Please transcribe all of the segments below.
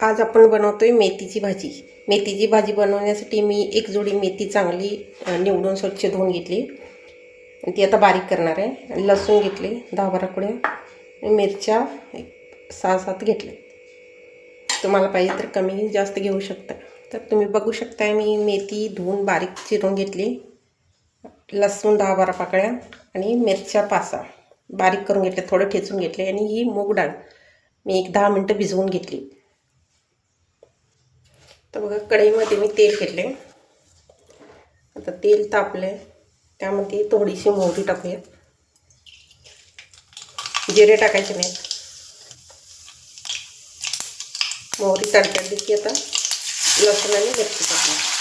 आज आपण बनवतोय मेथीची भाजी. मेथीची भाजी बनवण्यासाठी मी एक जोडी मेथी चांगली निवडून स्वच्छ धुवून घेतली. आणि ती आता बारीक करणार आहे. लसूण घेतले दहा बारा कुड्या. मिरच्या सहा सात घेतले. तुम्हाला पाहिजे तर कमी जास्त घेऊ शकता. तर तुम्ही बघू शकता मी मेथी धुवून बारीक चिरून घेतली. लसूण दहा बारा पाकळ्या आणि मिरच्या पासा बारीक करून घेतले थोडं ठेचून घेतले. आणि ही मूग डाळ. मी एक दहा मिनटं भिजवून घेतली. तर बघा कढईमध्ये मी तेल घेतले आता तेल तापले त्यामध्ये थोडीशी मोहरी टाकूया जिरे टाकायचे नाहीत. मोहरी तडतडली की आता. लसूण आणि मिरची टाकूया.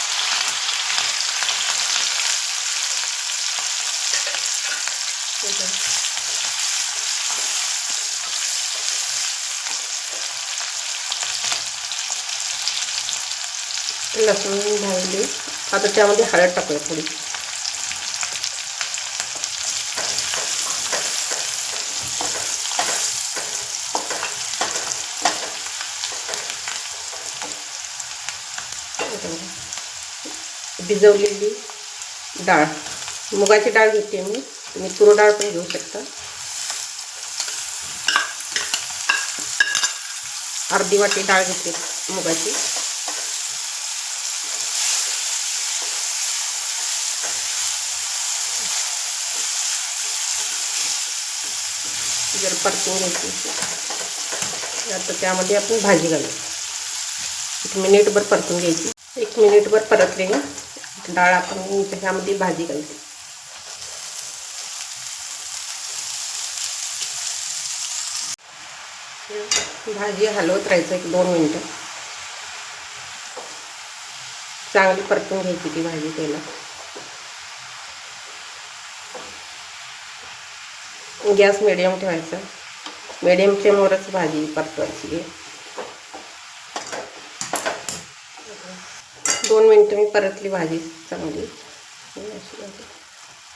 Thank you. लसूण भाजली आता त्यामध्ये हळद टाकूया थोडी. भिजवलेली डाळ. मुगाची डाळ घेते मी. तुम्ही तुर डाळ पण घेऊ शकता. अर्धी वाटी डाळ घेते मुगाची. जर परतून घ्यायची आता त्यामध्ये आपण भाजी घालू. एक मिनिटभर परतून घ्यायची. एक मिनिटभर परतले डाळ आपण त्याच्यामध्ये भाजी घालते. भाजी हलवत राहायचं एक दोन मिनटं. चांगली परतून घ्यायची ती भाजी त्याला. गॅस मिडियम ठेवायचा. मिडियम फ्लेमवरच भाजी परतवायची. दोन मिनटं मी परतली भाजी चांगली.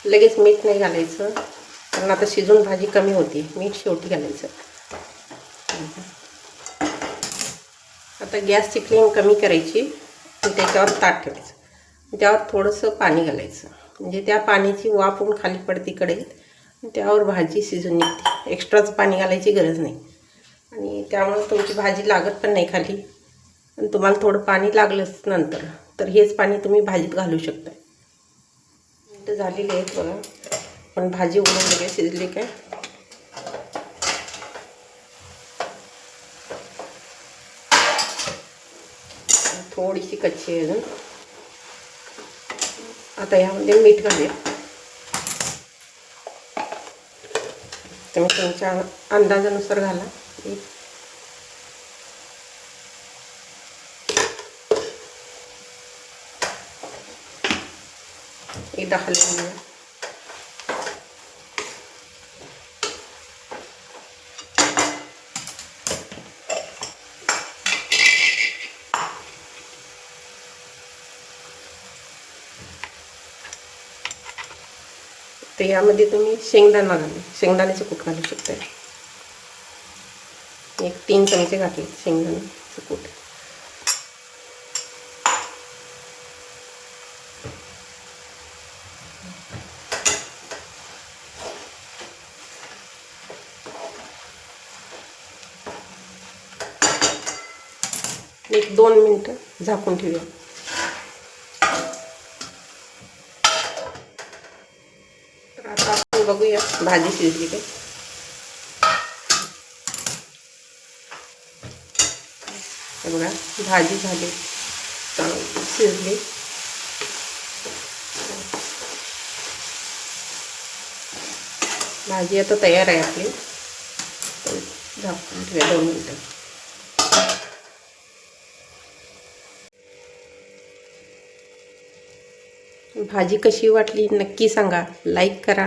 लगेच मीठ नाही घालायचं. कारण आता शिजून भाजी कमी होती. मीठ शेवटी घालायचं. आता गॅसची फ्लेम कमी करायची. आणि त्याच्यावर ताट ठेवायचं. त्यावर थोडंसं पाणी घालायचं. म्हणजे त्या पाण्याची वाफ होऊन खाली पडतीकडे त्यावर भाजी शिजून निघते. एक्स्ट्राचं पाणी घालायची गरज नाही. आणि त्यामुळे तुमची भाजी लागत पण नाही खाली. आणि तुम्हाला थोडं पाणी लागलंच नंतर तर हेच पाणी तुम्ही भाजीत घालू शकता. मिनटं झालेली आहेत बघा. पण भाजी उघडून वगैरे शिजली काय? थोडीशी कच्ची आहे अजून. आता यामध्ये मीठ घालूया. तुम्ही तुमच्या अंदाजानुसार घाला. एकदा हलवून घ्या. तर यामध्ये तुम्ही शेंगदाणा घाला शेंगदाण्याचे कूट घालू शकता एक तीन चमचे घातले शेंगदाण्याचे कूट. एक दोन मिनटं झाकून ठेवूया. बघूया भाजी शिजली हे बघा, भाजी झाली. शिजली. भाजी आता तयार झाकून ठेवूया दोन मिनटं. भाजी कशी वाटली नक्की सांगा. लाईक करा.